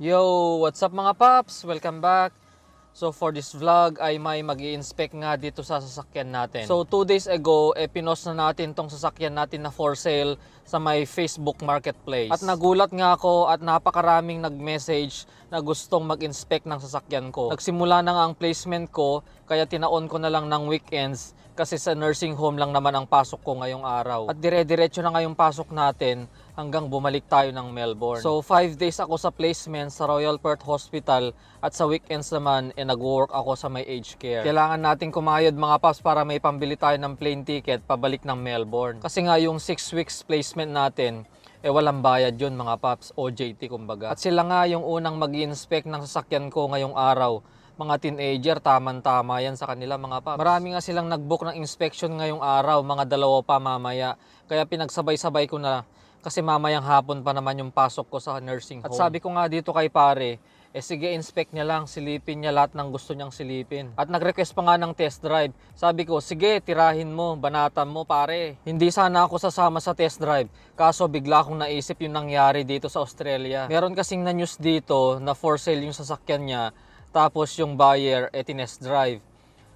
Yo, what's up mga paps? Welcome back. So for this vlog ay may mag inspect nga dito sa sasakyan natin. So two days ago, eh, pinost na natin tong sasakyan natin na for sale sa may Facebook Marketplace. At nagulat nga ako at napakaraming nag-message na gustong mag-inspect ng sasakyan ko. Nagsimula na nga ang placement ko, kaya tinaon ko na lang ng weekends kasi sa nursing home lang naman ang pasok ko ngayong araw. At dire-diretso na ngayong pasok natin hanggang bumalik tayo ng Melbourne. So 5 days ako sa placement sa Royal Perth Hospital at sa weekends naman eh, nag-work ako sa may aged care. Kailangan natin kumayod mga paps para may pambili tayo ng plane ticket pabalik ng Melbourne. Kasi nga yung 6 weeks placement natin eh walang bayad yun mga paps, OJT kumbaga. At sila nga yung unang mag inspect ng sasakyan ko ngayong araw mga teenager, taman-tama yan sa kanila mga paps. Marami nga silang nag-book ng inspection ngayong araw, mga dalawa pa mamaya. Kaya pinagsabay-sabay ko na kasi mamayang hapon pa naman yung pasok ko sa nursing home. At sabi ko nga dito kay pare, eh sige inspect niya lang, silipin niya lahat ng gusto niyang silipin. At nag-request pa nga ng test drive. Sabi ko, sige tirahin mo, banatan mo pare. Hindi sana ako sasama sa test drive. Kaso bigla akong naisip yung nangyari dito sa Australia. Meron kasing na news dito na for sale yung sasakyan niya tapos yung buyer eh tinest drive.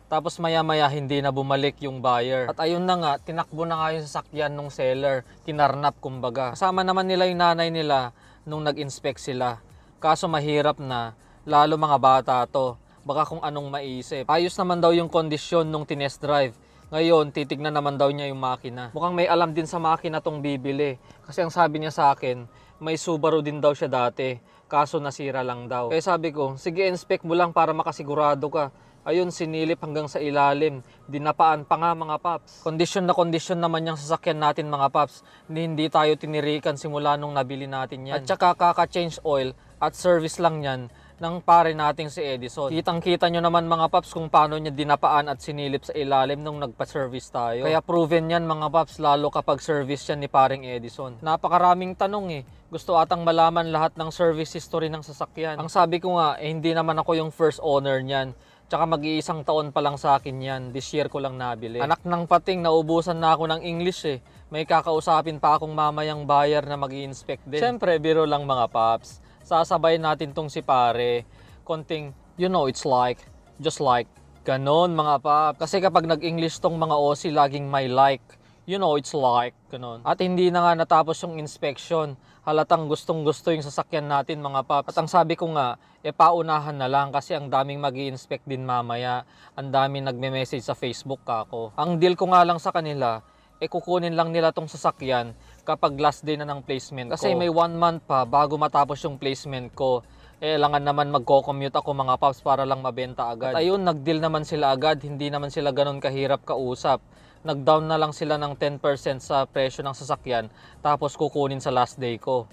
Tapos maya-maya hindi na bumalik yung buyer. At ayun na nga, tinakbo na nga yung sasakyan ng seller. Kinarnap kumbaga. Kasama naman nila yung nanay nila nung nag-inspect sila. Kaso mahirap na, lalo mga bata to. Baka kung anong maisip. Ayos naman daw yung kondisyon nung tinest drive. Ngayon, titignan naman daw niya yung makina. Mukhang may alam din sa makina tong bibili. Kasi ang sabi niya sa akin, may Subaru din daw siya dati. Kaso nasira lang daw. Kaya sabi ko, sige inspect mo lang para makasigurado ka. Ayun, sinilip hanggang sa ilalim. Dinapaan pa nga mga paps. Kondisyon na kondisyon naman yung sasakyan natin mga paps. Hindi, tayo tinirikan simula nung nabili natin yan. At saka kaka-change oil at service lang yan ng pare nating si Edison. Kitang-kita nyo naman mga paps kung paano niya dinapaan at sinilip sa ilalim nung nagpa-service tayo. Kaya proven yan mga paps lalo kapag service yan ni paring Edison. Napakaraming tanong eh. Gusto atang malaman lahat ng service history ng sasakyan. Ang sabi ko nga, eh, hindi naman ako yung first owner niyan. Tsaka mag-iisang taon pa lang sa akin yan. This year ko lang nabili. Anak ng pating, naubusan na ako ng English eh. May kakausapin pa akong mamayang buyer na mag inspect din. Siyempre, biro lang mga paps. Sasabay natin tong si pare. Konting, you know, it's like, just like, ganon mga paps. Kasi kapag nag-English tong mga OC, laging may like. You know, it's like, ganon. At hindi na nga natapos yung inspection. Halatang gustong gusto yung sasakyan natin mga paps. At ang sabi ko nga, e paunahan na lang kasi ang daming mag inspect din mamaya. Ang daming nagme-message sa Facebook kako. Ang deal ko nga lang sa kanila, e kukunin lang nila tong sasakyan kapag last day na ng placement Kasi may one month pa bago matapos yung placement ko. Eh, langan naman magko-commute ako mga paps para lang mabenta agad. At ayun, nag-deal naman sila agad. Hindi naman sila ganun kahirap kausap. Nag-down na lang sila ng 10% sa presyo ng sasakyan tapos kukunin sa last day ko.